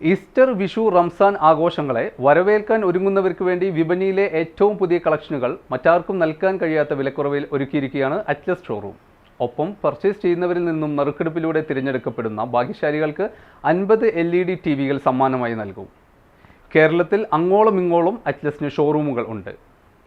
Easter Vishu Ramzan ആഘോഷങ്ങളെ വരവേൽക്കാൻ ഒരുങ്ങുന്നവർക്ക് വേണ്ടി വിപണിയിലെ ഏറ്റവും പുതിയ കളക്ഷനുകൾ മറ്റാർക്കും നൽകാൻ കഴിയാത്ത വിലക്കുറവിൽ ഒരുക്കിയിരിക്കുകയാണ് അറ്റ്ലസ് ഷോറൂം ഒപ്പം പർച്ചേസ് ചെയ്യുന്നവരിൽ നിന്നും നറുക്കെടുപ്പിലൂടെ തിരഞ്ഞെടുക്കപ്പെടുന്ന ഭാഗ്യശാലികൾക്ക് അൻപത് എൽ ഇ ഡി ടി വികൾ സമ്മാനമായി നൽകും. കേരളത്തിൽ അങ്ങോളം ഇങ്ങോളം അറ്റ്ലസിന് ഷോറൂമുകൾ ഉണ്ട്.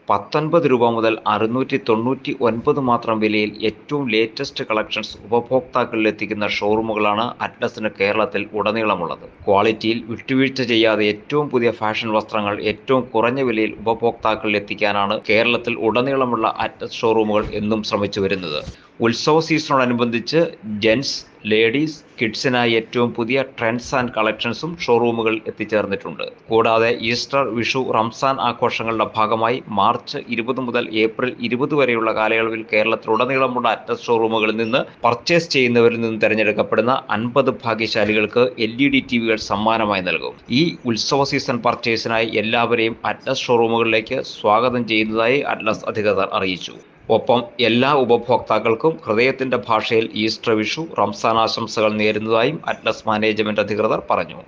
പത്തൊൻപത് രൂപ മുതൽ അറുന്നൂറ്റി തൊണ്ണൂറ്റി ഒൻപത് മാത്രം വിലയിൽ ഏറ്റവും ലേറ്റസ്റ്റ് കളക്ഷൻസ് ഉപഭോക്താക്കളിൽ എത്തിക്കുന്ന ഷോറൂമുകളാണ് അറ്റ്ലസിന് കേരളത്തിൽ ഉടനീളമുള്ളത്. ക്വാളിറ്റിയിൽ വിട്ടുവീഴ്ച ചെയ്യാതെ ഏറ്റവും പുതിയ ഫാഷൻ വസ്ത്രങ്ങൾ ഏറ്റവും കുറഞ്ഞ വിലയിൽ ഉപഭോക്താക്കളിൽ എത്തിക്കാനാണ് കേരളത്തിൽ ഉടനീളമുള്ള അറ്റ്ലസ് ഷോറൂമുകൾ എന്നും ശ്രമിച്ചു വരുന്നത് ഉത്സവ സീസണോടനുബന്ധിച്ച് ജെൻസ് ലേഡീസ് കിഡ്സിനായി ഏറ്റവും പുതിയ ട്രെൻഡ്സ് ആൻഡ് കളക്ഷൻസും ഷോറൂമുകൾ എത്തിച്ചേർന്നിട്ടുണ്ട്. കൂടാതെ ഈസ്റ്റർ വിഷു റംസാൻ ആഘോഷങ്ങളുടെ ഭാഗമായി മാർച്ച് ഇരുപത് മുതൽ ഏപ്രിൽ ഇരുപത് വരെയുള്ള കാലയളവിൽ കേരളത്തിലുടനീളമുള്ള അറ്റസ് ഷോറൂമുകളിൽ നിന്ന് പർച്ചേസ് ചെയ്യുന്നവരിൽ നിന്ന് തിരഞ്ഞെടുക്കപ്പെടുന്ന അൻപത് ഭാഗ്യശാലികൾക്ക് എൽ ഇ ഡി ടി വികൾ സമ്മാനമായി നൽകും. ഈ ഉത്സവ സീസൺ പർച്ചേസിനായി എല്ലാവരെയും അറ്റ്ലസ് ഷോറൂമുകളിലേക്ക് സ്വാഗതം ചെയ്യുന്നതായി അറ്റ്ലസ് അധികൃതർ അറിയിച്ചു. ഒപ്പം എല്ലാ ഉപഭോക്താക്കൾക്കും ഹൃദയത്തിന്റെ ഭാഷയിൽ ഈസ്റ്റർ വിഷു റംസാൻ ആശംസകൾ നേരുന്നതായും അറ്റ്ലസ് മാനേജ്മെന്റ് അധികൃതർ പറഞ്ഞു